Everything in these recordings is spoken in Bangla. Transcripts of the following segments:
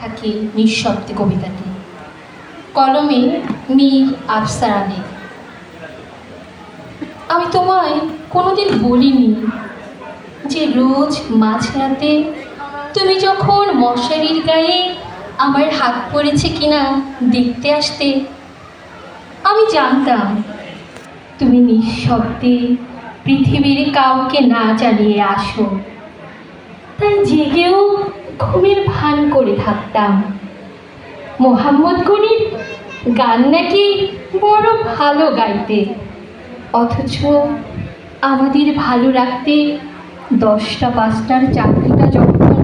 থাকে নিঃশব্দে কবিতাটি। কলমে মীর আফসার আলী। আমি তোমায় কোনোদিন বলিনি যে রোজ মাঝরাতে তুমি যখন মশারির গায়ে আমার হাত পড়েছে কিনা দেখতে আসতে, আমি জানতাম তুমি নিঃশব্দে পৃথিবীর কাউকে না জানিয়ে আসো। তাই জেগেও ঘুমের ভান করে থাকতাম। মোহাম্মদ গনির গান নাকি বড় ভালো গাইতে। অথচ আমাদের ভালো রাখতে দশটা, পাঁচটার চাকরিটা যখন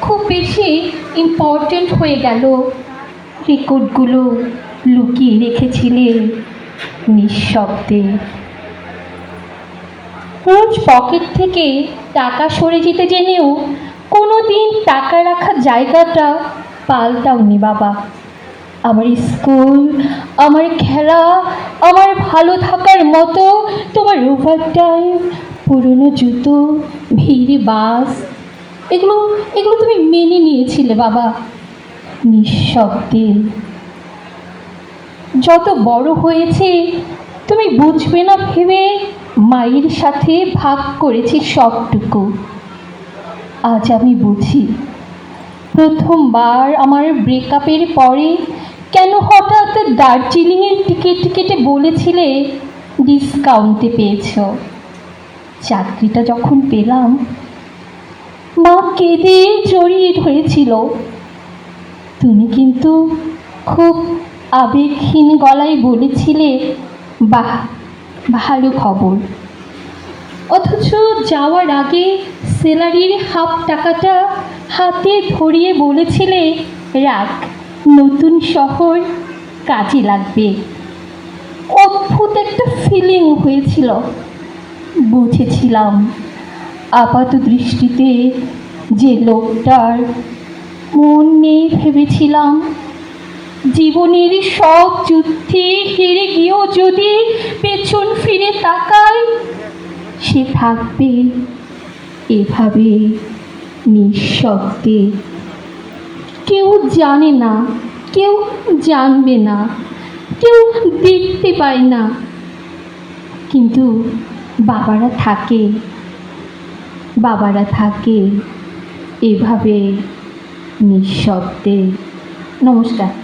খুব বেশি ইম্পর্ট্যান্ট হয়ে গেল, রেকর্ডগুলো লুকিয়ে রেখেছিলেন নিঃশব্দে। রোজ পকেট থেকে টাকা সরে যেতে জেনেও কোনো দিন টাকা রাখার জায়গাটা পাল্টাওনি বাবা। আমার স্কুল, আমার খেলা, আমার ভালো থাকার মতো তোমার ওভার টাইম পুরনো জুতো, ভিড়, বাস, এগুলো এগুলো তুমি মেনে নিয়েছিলে বাবা। নিঃশব্দে। যত বড় হয়েছে, তুমি বুঝবে না ভেবে মায়ের সাথে ভাগ করেছি সবটুকু। আজ আমি বুঝি। প্রথমবার আমার ব্রেকআপের পরে কেন হঠাৎ দার্জিলিংয়ের টিকিট কেটে বলেছিলে ডিসকাউন্টে পেয়েছ? চাকরিটা যখন পেলাম, মা কেঁদে জড়িয়ে ধরেছিল। তুমি কিন্তু খুব আবেগহীন গলায় বলেছিলে, বাহ, ভালো খবর। অথচ যাওয়ার আগে স্যালারির হাফ টাকাটা হাতে ধরিয়ে বলেছিলে, রাখ, নতুন শহর কাজে লাগবে। অদ্ভুত একটা ফিলিং হয়েছিল। বুঝেছিলাম, আপাত দৃষ্টিতে যে লোকটার মন নেই ভেবেছিলাম। জীবনের সব যুদ্ধে হেরে গিয়েও যদি পেছন ফিরে তাকায় সে থাকবে এভাবে নিঃশব্দে কেউ জানে না, কেউ জানবে না, কেউ দেখতে পায় না। কিন্তু বাবারা থাকে বাবারা থাকে এভাবে নিঃশব্দে। নমস্কার।